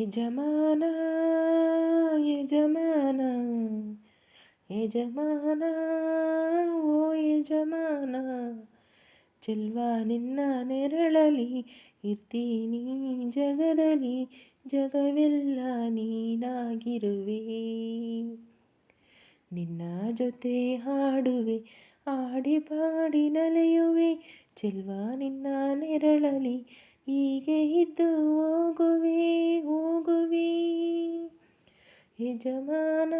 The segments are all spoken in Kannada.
ಯಜಮಾನ ಯಜಮಾನ ಯಜಮಾನ, ಓ ಯಜಮಾನ, ಚೆಲ್ವ ನಿನ್ನ ನೆರಳಲಿ, ಇರ್ತೀನಿ ಜಗದಲ್ಲಿ, ಜಗವೆಲ್ಲ ನೀನಾಗಿರುವೆ. ನಿನ್ನ ಜೊತೆ ಹಾಡುವೆ ಆಡಿ ಪಾಡಿ ನಲೆಯುವೆ, ಚೆಲ್ವ ನಿನ್ನ ನೆರಳಲಿ ಹೀಗೆ ಇದ್ದು ಹೋಗುವೆ ಹೋಗುವೆ. ಯಜಮಾನ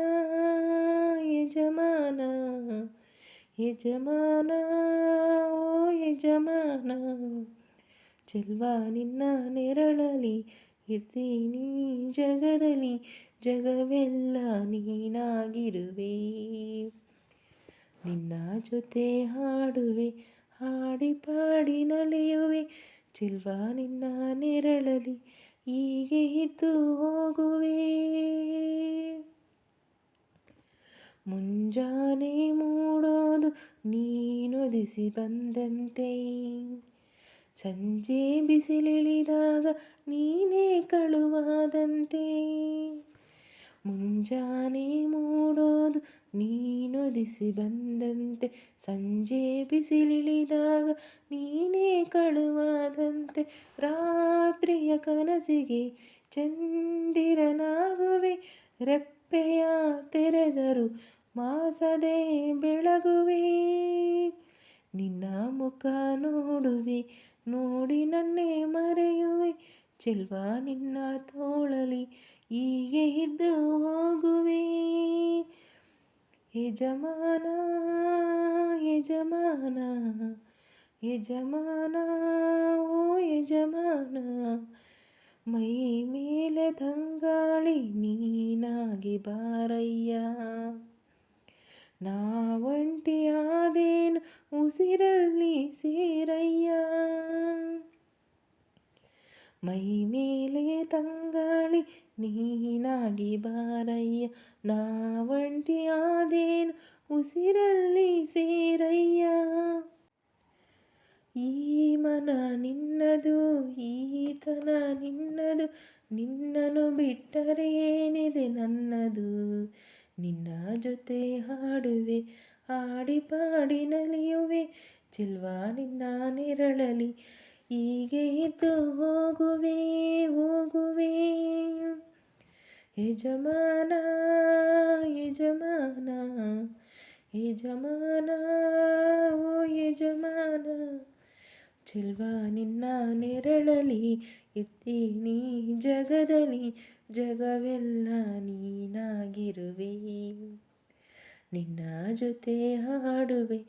ಯಜಮಾನ ಯಜಮಾನ, ಓ ಯಜಮಾನ. ಚೆಲ್ವಾ ನಿನ್ನ ನೆರಳಲಿ, ಇರ್ತೀನಿ ಜಗದಲ್ಲಿ, ಜಗವೆಲ್ಲ ನೀನಾಗಿರುವೆ. ನಿನ್ನ ಜೊತೆ ಹಾಡುವೆ ಹಾಡಿ ಪಾಡಿ ನಲಿಯುವೆ. ಚೆಲ್ವ ನಿನ್ನ ನೆರಳಲಿ ಹೀಗೆ ಇದ್ದು ಹೋಗುವೆ. ಮುಂಜಾನೆ ಮೂಡೋದು ನೀನೊದಿಸಿ ಬಂದಂತೆ. ಸಂಜೆ ಬಿಸಿಲಿಳಿದಾಗ ನೀನೇ ಕಳುವಾದಂತೆ. ಮುಂಜಾನೆ ಮೂಡೋದು ನೀನೊದಿಸಿ ಬಂದಂತೆ, ಸಂಜೆ ಬಿಸಿಲಿಳಿದಾಗ ನೀನೇ ಕಳುವಾದಂತೆ, ರಾತ್ರಿಯ ಕನಸಿಗೆ ಚಂದಿರನಾಗುವೆ, ರೆಪ್ಪೆಯ ತೆರೆದರು ಮಾಸದೆ ಬೆಳಗುವೆ. ನಿನ್ನ ಮುಖ ನೋಡುವೆ, ನೋಡಿ ನನ್ನೇ ಮರೆಯುವೆ, ಚೆಲ್ವಾ ನಿನ್ನ ತೋಳಲಿ, ಹೀಗೆ ಇದ್ದು ಯಜಮಾನ ಯಜಮಾನ ಯಜಮಾನ ಓ ಯಜಮಾನ ಮೈ ಮೇಲೆ ತಂಗಾಳಿ ನೀನಾಗಿ ಬಾರಯ್ಯ ನಾವಂಟಿಯಾದೇನು ಉಸಿರಲ್ಲಿ ಸೇರಯ್ಯ ಮೈ ಮೇಲೆ ತಂಗಾಳಿ ನೀನಾಗಿ ಬಾರಯ್ಯ ನಾವಂಟಿಯಾದೇನು ಉಸಿರಲ್ಲಿ ಸೇರಯ್ಯ. ಈ ಮನ ನಿನ್ನದು ಈತನ ನಿನ್ನದು ನಿನ್ನನು ಬಿಟ್ಟರೆ ಏನಿದೆ ನನ್ನದು? ನಿನ್ನ ಜೊತೆ ಹಾಡುವೆ, ಹಾಡಿ ಪಾಡಿ ನಲಿಯುವೆ, ಚೆಲ್ವ ನಿನ್ನ ನೆರಳಲಿ ಹೀಗೆ ಇದ್ದು ಹೋಗುವೆ ಹೋಗುವೆ. ಯಜಮಾನ ಯಜಮಾನ ಯಜಮಾನ, ಓ ಯಜಮಾನ, ಚೆಲ್ವ ನಿನ್ನ ನೆರಳಲಿ ಎತ್ತೀನಿ ಜಗದಲ್ಲಿ, ಜಗವೆಲ್ಲ ನೀನಾಗಿರುವೆ. ನಿನ್ನ ಜೊತೆ ಹಾಡುವೆ,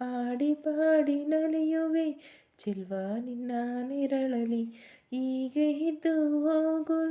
ಹಾಡಿ ಪಾಡಿ ನಲಿಯುವೆ. ಚಿಲ್ವಾ ನಿನ್ನ ನೆರಳಲಿ ಹೀಗೆ ಇದ್ದು ಹೋಗುವೆ